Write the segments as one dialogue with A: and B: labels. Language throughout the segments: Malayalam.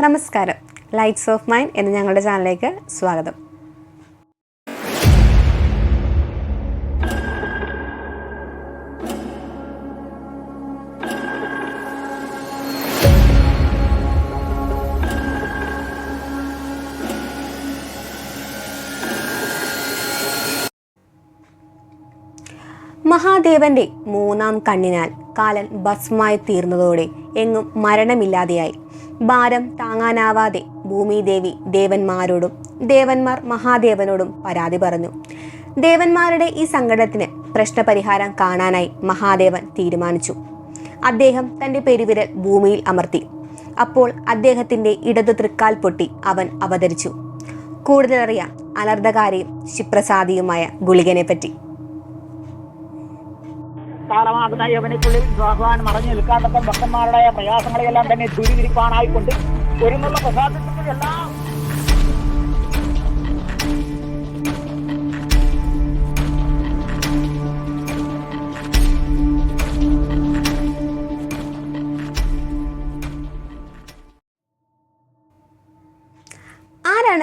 A: നമസ്കാരം. ലൈറ്റ്സ് ഓഫ് മൈൻഡ് എന്ന ഞങ്ങളുടെ ചാനലിലേക്ക് സ്വാഗതം. മഹാദേവന്റെ മൂന്നാം കണ്ണിനാൽ കാലൻ ഭസ്മായി തീർന്നതോടെ എങ്ങും മരണമില്ലാതെയായി. ഭാരം താങ്ങാനാവാതെ ഭൂമിദേവി ദേവന്മാരോടും ദേവന്മാർ മഹാദേവനോടും പരാതി പറഞ്ഞു. ദേവന്മാരുടെ ഈ സങ്കടത്തിന് പ്രശ്നപരിഹാരം കാണാനായി മഹാദേവൻ തീരുമാനിച്ചു. അദ്ദേഹം തന്റെ പെരുവിരൽ ഭൂമിയിൽ അമർത്തി. അപ്പോൾ അദ്ദേഹത്തിന്റെ ഇടതു തൃക്കാൽ പൊട്ടി അവൻ അവതരിച്ചു. കൂടുതലറിയാം അനർദ്ധകാരിയും ശിപ്രസാദിയുമായ ഗുളികനെ
B: കാലമാകുന്ന യവനിക്കുള്ളിൽ ഭഗവാൻ മറഞ്ഞു നിൽക്കാത്തപ്പം ഭക്തന്മാരുടെ പ്രയാസങ്ങളെയെല്ലാം തന്നെ ദുരിതിരിപ്പാണായിക്കൊണ്ട് ഒരുമുള്ള പ്രസാദത്തിന്റെ എല്ലാം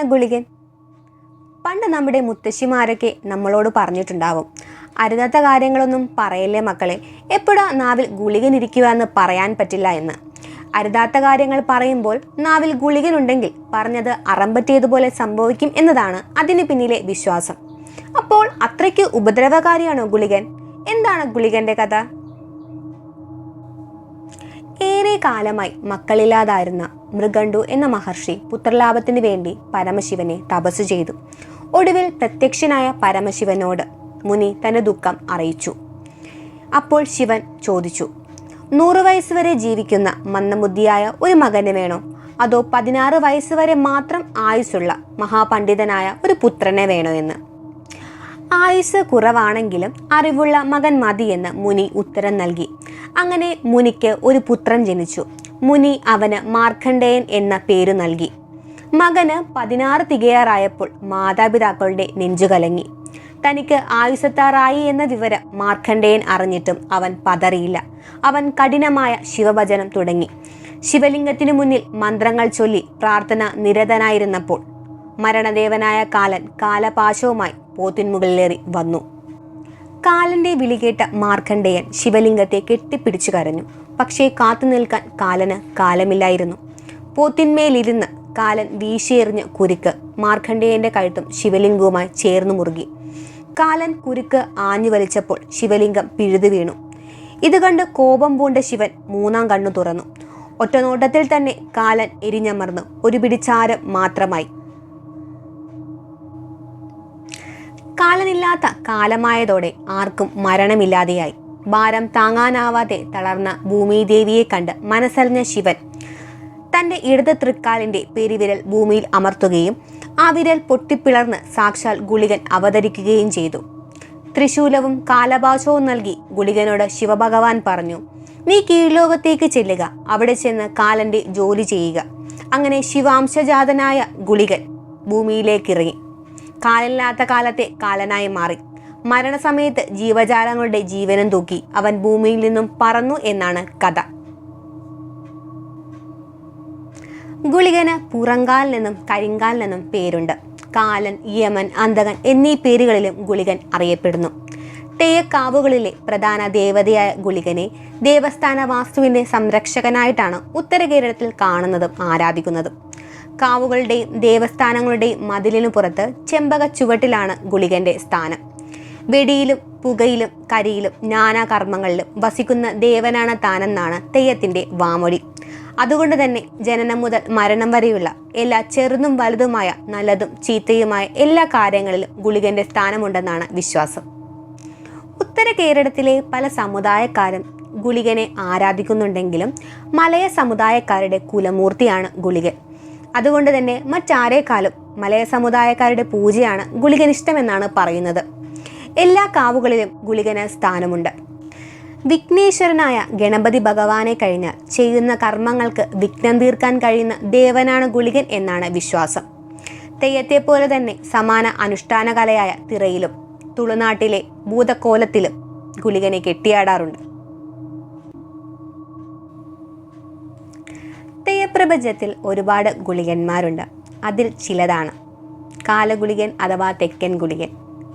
A: ഗുളികൻ? പണ്ട് നമ്മുടെ മുത്തശ്ശിമാരൊക്കെ നമ്മളോട് പറഞ്ഞിട്ടുണ്ടാവും അരുതാത്ത കാര്യങ്ങളൊന്നും പറയല്ലേ മക്കളെ? എപ്പോഴാ നാവിൽ ഗുളികൻ ഇരിക്കുക എന്ന് പറയാൻ പറ്റില്ല എന്ന്? അരുതാത്ത കാര്യങ്ങൾ പറയുമ്പോൾ നാവിൽ ഗുളികൻ ഉണ്ടെങ്കിൽ പറഞ്ഞത് അറമ്പറ്റിയതുപോലെ സംഭവിക്കും എന്നതാണ് അതിന് പിന്നിലെ വിശ്വാസം. അപ്പോൾ അത്രയ്ക്ക് ഉപദ്രവകാരിയാണോ ഗുളികൻ? എന്താണ് ഗുളികന്റെ കഥ? ഏറെ കാലമായി മക്കളില്ലാതായിരുന്ന മൃഗണ്ടു എന്ന മഹർഷി പുത്രലാഭത്തിന് വേണ്ടി പരമശിവനെ തപസ് ചെയ്തു. ഒടുവിൽ പ്രത്യക്ഷനായ പരമശിവനോട് മുനി തന്റെ ദുഃഖം അറിയിച്ചു. അപ്പോൾ ശിവൻ ചോദിച്ചു നൂറ് വയസ്സ് വരെ ജീവിക്കുന്ന മന്ദബുദ്ധിയായ ഒരു മകന് വേണോ? അതോ പതിനാറ് വയസ്സ് വരെ മാത്രം ആയുസ്സുള്ള മഹാപണ്ഡിതനായ ഒരു പുത്രനെ വേണോ എന്ന്? ആയുസ് കുറവാണെങ്കിലും അറിവുള്ള മകൻ മതി എന്ന് മുനി ഉത്തരം നൽകി. അങ്ങനെ മുനിക്ക് ഒരു പുത്രൻ ജനിച്ചു. മുനി അവന് മാർക്കണ്ഡേയൻ എന്ന പേരു നൽകി. മകന് പതിനാറ് തികയാറായപ്പോൾ മാതാപിതാക്കളുടെ നെഞ്ചുകലങ്ങി. തനിക്ക് ആയുസത്താറായി എന്ന വിവരം മാർക്കണ്ഡേയൻ അറിഞ്ഞിട്ടും അവൻ പതറിയില്ല. അവൻ കഠിനമായ ശിവഭജനം തുടങ്ങി. ശിവലിംഗത്തിനു മുന്നിൽ മന്ത്രങ്ങൾ ചൊല്ലി പ്രാർത്ഥന നിരതനായിരുന്നപ്പോൾ മരണദേവനായ കാലൻ കാലപാശവുമായി പോത്തിൻമുകളിലേറി വന്നു. കാലന്റെ വിളികേട്ട മാർക്കണ്ഡേയൻ ശിവലിംഗത്തെ കെട്ടിപ്പിടിച്ചു കരഞ്ഞു. പക്ഷേ കാത്തു നിൽക്കാൻ കാലന് കാലമില്ലായിരുന്നു. പോത്തിന്മേലിരുന്ന് കാലൻ വീശിയെറിഞ്ഞ കുരുക്ക്. മാർക്കണ്ഡേയന്റെ കഴുത്തും ശിവലിംഗവുമായി ചേർന്നു മുറുകി. കാലൻ കുരുക്ക് ആഞ്ഞു വലിച്ചപ്പോൾ ശിവലിംഗം പിഴുതു വീണു. ഇത് കണ്ട് കോപം പൂണ്ട ശിവൻ മൂന്നാം കണ്ണു തുറന്നു. ഒറ്റനോട്ടത്തിൽ തന്നെ കാലൻ എരിഞ്ഞമർന്നു. ഒരു പിടിച്ചാരം മാത്രമായി. കാലനില്ലാത്ത കാലമായതോടെ ആർക്കും മരണമില്ലാതെയായി. ഭാരം താങ്ങാനാവാതെ തളർന്ന ഭൂമിദേവിയെ കണ്ട് മനസ്സറിഞ്ഞ ശിവൻ തന്റെ ഇടത് തൃക്കാലിന്റെ പെരുവിരൽ ഭൂമിയിൽ അമർത്തുകയും ആ വിരൽ പൊട്ടിപ്പിളർന്ന് സാക്ഷാൽ ഗുളികൻ അവതരിക്കുകയും ചെയ്തു. ത്രിശൂലവും കാലഭാഷവും നൽകി ഗുളികനോട് ശിവഭഗവാൻ പറഞ്ഞു നീ കീഴ്ലോകത്തേക്ക് ചെല്ലുക അവിടെ ചെന്ന് കാലന്റെ ജോലി ചെയ്യുക അങ്ങനെ ശിവാംശജാതനായ ഗുളികൻ ഭൂമിയിലേക്കിറങ്ങി. കാലില്ലാത്ത കാലത്തെ കാലനായി മാറി. മരണസമയത്ത് ജീവജാലങ്ങളുടെ ജീവനം തൂക്കി അവൻ ഭൂമിയിൽ നിന്നും പറന്നു എന്നാണ് കഥ. ഗുളികന് പുറങ്കാൽ നിന്നും കരിങ്കാൽ നിന്നും പേരുണ്ട്. കാലൻ യമൻ അന്തകൻ എന്നീ പേരുകളിലും ഗുളികൻ അറിയപ്പെടുന്നു. തേയക്കാവുകളിലെ പ്രധാന ദേവതയായ ഗുളികനെ ദേവസ്ഥാന വാസ്തുവിന്റെ സംരക്ഷകനായിട്ടാണ് ഉത്തര കേരളത്തിൽ കാണുന്നതും ആരാധിക്കുന്നതും. കാവുകളുടെയും ദേവസ്ഥാനങ്ങളുടെയും മതിലിനു പുറത്ത് ചെമ്പക ചുവട്ടിലാണ് ഗുളികന്റെ സ്ഥാനം. വെടിയിലും പുകയിലും കരിയിലും നാനാകർമ്മങ്ങളിലും വസിക്കുന്ന ദേവനാണ് താനെന്നാണ് തെയ്യത്തിന്റെ വാമൊഴി. അതുകൊണ്ട് തന്നെ ജനനം മുതൽ മരണം വരെയുള്ള എല്ലാ ചെറുതും വലുതുമായ നല്ലതും ചീത്തയുമായ എല്ലാ കാര്യങ്ങളിലും ഗുളികന്റെ സ്ഥാനമുണ്ടെന്നാണ് വിശ്വാസം. ഉത്തര കേരളത്തിലെ പല സമുദായക്കാരും ഗുളികനെ ആരാധിക്കുന്നുണ്ടെങ്കിലും മലയ സമുദായക്കാരുടെ കുലമൂർത്തിയാണ് ഗുളികൻ അതുകൊണ്ട് തന്നെ മറ്റാരേക്കാളും മലയ സമുദായക്കാരുടെ പൂജയാണ് ഗുളികൻ ഇഷ്ടമെന്നാണ് പറയുന്നത്. എല്ലാ കാവുകളിലും ഗുളികന് സ്ഥാനമുണ്ട്. വിഘ്നേശ്വരനായ ഗണപതി ഭഗവാനെ കഴിഞ്ഞാൽ ചെയ്യുന്ന കർമ്മങ്ങൾക്ക് വിഘ്നം തീർക്കാൻ കഴിയുന്ന ദേവനാണ് ഗുളികൻ എന്നാണ് വിശ്വാസം. തെയ്യത്തെ പോലെ തന്നെ സമാന അനുഷ്ഠാന കലയായ തിറയിലും തുളുനാട്ടിലെ ഭൂതക്കോലത്തിലും ഗുളികനെ കെട്ടിയാടാറുണ്ട്. തെയ്യപ്രപഞ്ചത്തിൽ ഒരുപാട് ഗുളികന്മാരുണ്ട്. അതിൽ ചിലതാണ്. കാലഗുളികൻ അഥവാ തെക്കൻ ഗുളികൻ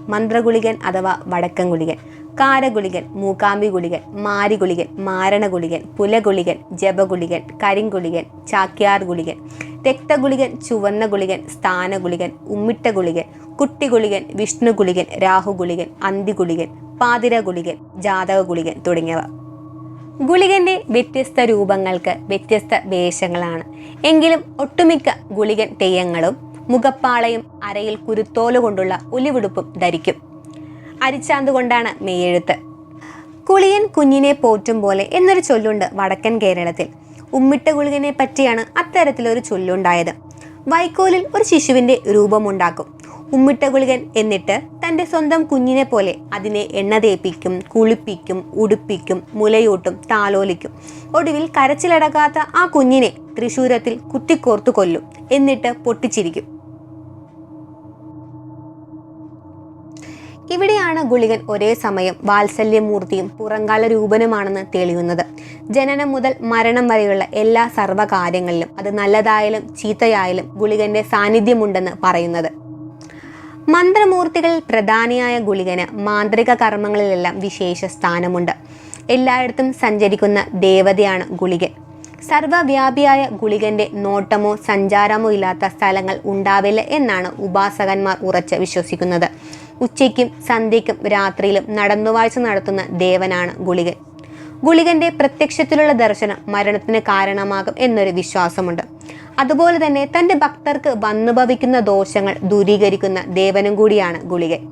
A: മന്ത്രഗുളികൻ അഥവാ വടക്കൻ ഗുളികൻ. കാരഗുളികൻ മൂക്കാമ്പി ഗുളികൻ മാരിഗുളികൻ മാരണഗുളികൻ പുലഗുളികൻ ജപഗുളികൻ കരിങ്കുളികൻ ചാക്യാർ ഗുളികൻ രക്തഗുളികൻ ചുവന്ന ഗുളികൻ സ്ഥാനഗുളികൻ ഉമ്മിട്ട ഗുളികൻ കുട്ടിഗുളികൻ വിഷ്ണു ഗുളികൻ രാഹുഗുളികൻ അന്തിഗുളികൻ പാതിര ഗുളികൻ ജാതക ഗുളികൻ തുടങ്ങിയവ. ഗുളികന്റെ വ്യത്യസ്ത രൂപങ്ങൾക്ക് വ്യത്യസ്ത വേഷങ്ങളാണ്. എങ്കിലും ഒട്ടുമിക്ക ഗുളികൻ തെയ്യങ്ങളും മുഖപ്പാളയും അരയിൽ കുരുത്തോലുകൊണ്ടുള്ള ഉലിവിടുപ്പും ധരിക്കും. അരിച്ചാന്ത് കൊണ്ടാണ് മെയ്യെഴുത്ത് കുളിയൻ കുഞ്ഞിനെ പോറ്റും പോലെ എന്നൊരു ചൊല്ലുണ്ട് വടക്കൻ കേരളത്തിൽ. ഉമ്മിട്ട ഗുളികനെ പറ്റിയാണ് അത്തരത്തിലൊരു ചൊല്ലുണ്ടായത്. വൈക്കോലിൽ ഒരു ശിശുവിന്റെ രൂപമുണ്ടാക്കും. ഉമ്മിട്ട ഗുളികൻ എന്നിട്ട് തന്റെ സ്വന്തം കുഞ്ഞിനെ പോലെ അതിനെ എണ്ണ തേപ്പിക്കും കുളിപ്പിക്കും ഉടുപ്പിക്കും മുലയൂട്ടും താലോലിക്കും. ഒടുവിൽ കരച്ചിലടക്കാത്ത ആ കുഞ്ഞിനെ തൃശൂരത്തിൽ കുത്തിക്കോർത്തു കൊല്ലും. എന്നിട്ട് പൊട്ടിച്ചിരിക്കും. ഇവിടെയാണ് ഗുളികൻ ഒരേ സമയം വാത്സല്യമൂർത്തിയും പുറങ്കാല രൂപനുമാണെന്ന് തെളിയുന്നത്. ജനനം മുതൽ മരണം വരെയുള്ള എല്ലാ സർവകാര്യങ്ങളിലും അത് നല്ലതായാലും ചീത്തയായാലും ഗുളികന്റെ സാന്നിധ്യമുണ്ടെന്ന് പറയുന്നത്. മന്ത്രമൂർത്തികളിൽ പ്രധാനിയായ ഗുളികന് മാന്ത്രിക കർമ്മങ്ങളിലെല്ലാം വിശേഷ സ്ഥാനമുണ്ട്. എല്ലായിടത്തും സഞ്ചരിക്കുന്ന ദേവതയാണ് ഗുളികൻ. സർവവ്യാപിയായ ഗുളികന്റെ നോട്ടമോ സഞ്ചാരമോ ഇല്ലാത്ത സ്ഥലങ്ങൾ ഉണ്ടാവില്ല എന്നാണ് ഉപാസകന്മാർ ഉറച്ച് വിശ്വസിക്കുന്നത്. ഉച്ചയ്ക്കും സന്ധ്യയ്ക്കും രാത്രിയിലും നടന്നുവാഴ്ച നടത്തുന്ന ദേവനാണ് ഗുളികൻ. ഗുളികന്റെ പ്രത്യക്ഷത്തിലുള്ള ദർശനം മരണത്തിന് കാരണമാകും എന്നൊരു വിശ്വാസമുണ്ട്. അതുപോലെ തന്നെ തന്റെ ഭക്തർക്ക് വന്നുഭവിക്കുന്ന ദോഷങ്ങൾ ദൂരീകരിക്കുന്ന ദേവനും കൂടിയാണ് ഗുളികൻ.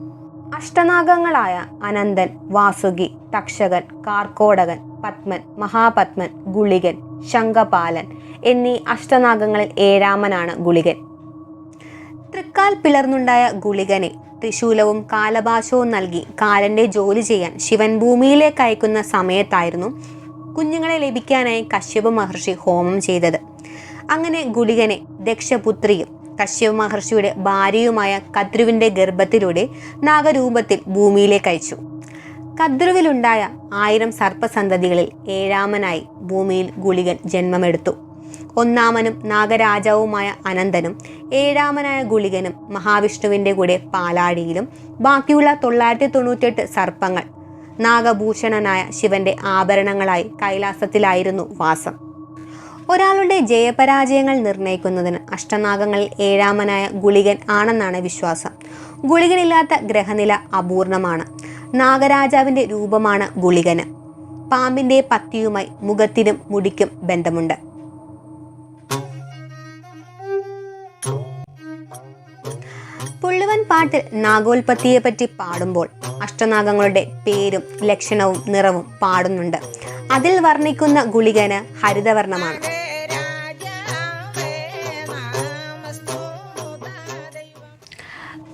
A: അഷ്ടനാഗങ്ങളായ അനന്തൻ വാസുകി തക്ഷകൻ കാർക്കോടകൻ പത്മൻ മഹാപത്മൻ ഗുളികൻ ശങ്കപാലൻ എന്നീ അഷ്ടനാഗങ്ങളിൽ ഏഴാമനാണ് ഗുളികൻ. തൃക്കാൽ പിളർന്നുണ്ടായ ഗുളികനെ ത്രിശൂലവും കാലഭാഷവും നൽകി കാലന്റെ ജോലി ചെയ്യാൻ ശിവൻ ഭൂമിയിലേക്ക് അയക്കുന്ന സമയത്തായിരുന്നു കുഞ്ഞുങ്ങളെ ലഭിക്കാനായി കശ്യപ മഹർഷി ഹോമം ചെയ്തത്. അങ്ങനെ ഗുളികനെ ദക്ഷപുത്രിയും കശ്യപ മഹർഷിയുടെ ഭാര്യയുമായ കദ്രുവിന്റെ ഗർഭത്തിലൂടെ നാഗരൂപത്തിൽ ഭൂമിയിലേക്ക് അയച്ചു. കദ്രുവിലുണ്ടായ ആയിരം സർപ്പസന്തതികളിൽ ഏഴാമനായി ഭൂമിയിൽ ഗുളികൻ ജന്മമെടുത്തു. ഒന്നാമനും നാഗരാജാവുമായ അനന്തനും ഏഴാമനായ ഗുളികനും മഹാവിഷ്ണുവിന്റെ കൂടെ പാലാടിയിലും ബാക്കിയുള്ള തൊള്ളായിരത്തി തൊണ്ണൂറ്റെട്ട് സർപ്പങ്ങൾ നാഗഭൂഷണനായ ശിവന്റെ ആഭരണങ്ങളായി കൈലാസത്തിലായിരുന്നു വാസം. ഒരാളുടെ ജയപരാജയങ്ങൾ നിർണയിക്കുന്നതിന് അഷ്ടനാഗങ്ങളിൽ ഏഴാമനായ ഗുളികൻ ആണെന്നാണ് വിശ്വാസം. ഗുളികനില്ലാത്ത ഗ്രഹനില അപൂർണമാണ്. നാഗരാജാവിന്റെ രൂപമാണ് ഗുളികന്. പാമ്പിന്റെ പത്തിയുമായി മുഖത്തിനും മുടിക്കും ബന്ധമുണ്ട്. പാട്ടിൽ നാഗോൽപത്തിയെ പറ്റി പാടുമ്പോൾ അഷ്ടനാഗങ്ങളുടെ പേരും ലക്ഷണവും നിറവും പാടുന്നുണ്ട്. അതിൽ വർണിക്കുന്ന ഗുളികന് ഹരിതവർണമാണ്.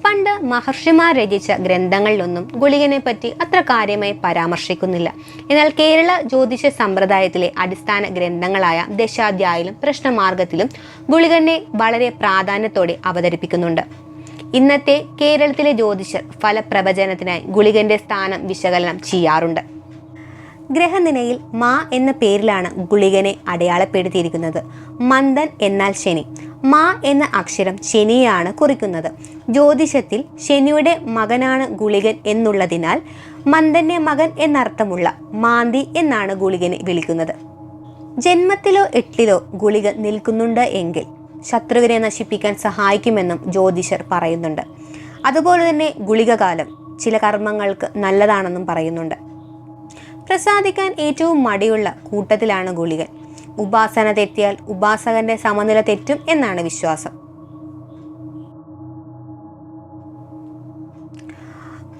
A: പണ്ട് മഹർഷിമാർ രചിച്ച ഗ്രന്ഥങ്ങളിലൊന്നും ഗുളികനെ പറ്റി അത്ര കാര്യമായി പരാമർശിക്കുന്നില്ല. എന്നാൽ കേരള ജ്യോതിഷ സമ്പ്രദായത്തിലെ അടിസ്ഥാന ഗ്രന്ഥങ്ങളായ ദശാധ്യായിലും പ്രശ്നമാർഗത്തിലും ഗുളികനെ വളരെ പ്രാധാന്യത്തോടെ അവതരിപ്പിക്കുന്നുണ്ട്. ഇന്നത്തെ കേരളത്തിലെ ജ്യോതിഷർ ഫലപ്രവചനത്തിനായി ഗുളികന്റെ സ്ഥാനം വിശകലനം ചെയ്യാറുണ്ട്. ഗ്രഹനിലയിൽ മാ എന്ന പേരിലാണ് ഗുളികനെ അടയാളപ്പെടുത്തിയിരിക്കുന്നത്. മന്ദൻ എന്നാൽ ശനി. മാ എന്ന അക്ഷരം ശനിയാണ് കുറിക്കുന്നത്. ജ്യോതിഷത്തിൽ ശനിയുടെ മകനാണ് ഗുളികൻ എന്നുള്ളതിനാൽ മന്ദന്റെ മകൻ എന്നർത്ഥമുള്ള മാന്തി എന്നാണ് ഗുളികനെ വിളിക്കുന്നത്. ജന്മത്തിലോ എട്ടിലോ ഗുളിക നിൽക്കുന്നുണ്ട് എങ്കിൽ ശത്രുവിനെ നശിപ്പിക്കാൻ സഹായിക്കുമെന്നും ജ്യോതിഷർ പറയുന്നുണ്ട്. അതുപോലെ തന്നെ ഗുളികകാലം ചില കർമ്മങ്ങൾക്ക് നല്ലതാണെന്നും പറയുന്നുണ്ട്. പ്രസാദിക്കാൻ ഏറ്റവും മടിയുള്ള കൂട്ടത്തിലാണ് ഗുളികൻ. ഉപാസന തെറ്റിയാൽ ഉപാസകന്റെ സമനില തെറ്റും എന്നാണ് വിശ്വാസം.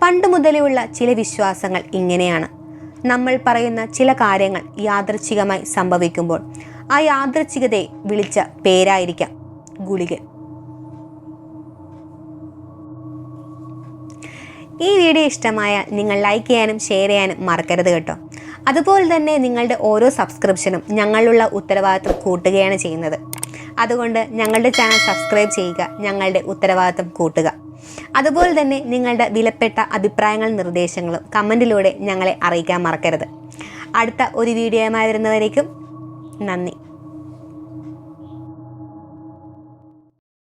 A: പണ്ട് മുതലുള്ള ചില വിശ്വാസങ്ങൾ ഇങ്ങനെയാണ്. നമ്മൾ പറയുന്ന ചില കാര്യങ്ങൾ യാദൃച്ഛികമായി സംഭവിക്കുമ്പോൾ ആ യാദൃച്ഛികതയെ വിളിച്ച പേരായിരിക്കാം ഗുളികൻ. ഈ വീഡിയോ ഇഷ്ടമായാൽ നിങ്ങൾ ലൈക്ക് ചെയ്യാനും ഷെയർ ചെയ്യാനും മറക്കരുത് കേട്ടോ. അതുപോലെ തന്നെ നിങ്ങളുടെ ഓരോ സബ്സ്ക്രിപ്ഷനും ഞങ്ങളുള്ള ഉത്തരവാദിത്വം കൂട്ടുകയാണ് ചെയ്യുന്നത്. അതുകൊണ്ട് ഞങ്ങളുടെ ചാനൽ സബ്സ്ക്രൈബ് ചെയ്യുക ഞങ്ങളുടെ ഉത്തരവാദിത്വം കൂട്ടുക. അതുപോലെ തന്നെ നിങ്ങളുടെ വിലപ്പെട്ട അഭിപ്രായങ്ങളും നിർദ്ദേശങ്ങളും കമന്റിലൂടെ ഞങ്ങളെ അറിയിക്കാൻ മറക്കരുത്. അടുത്ത ഒരു വീഡിയോയുമായി വരുന്നവരേക്കും നന്ദി.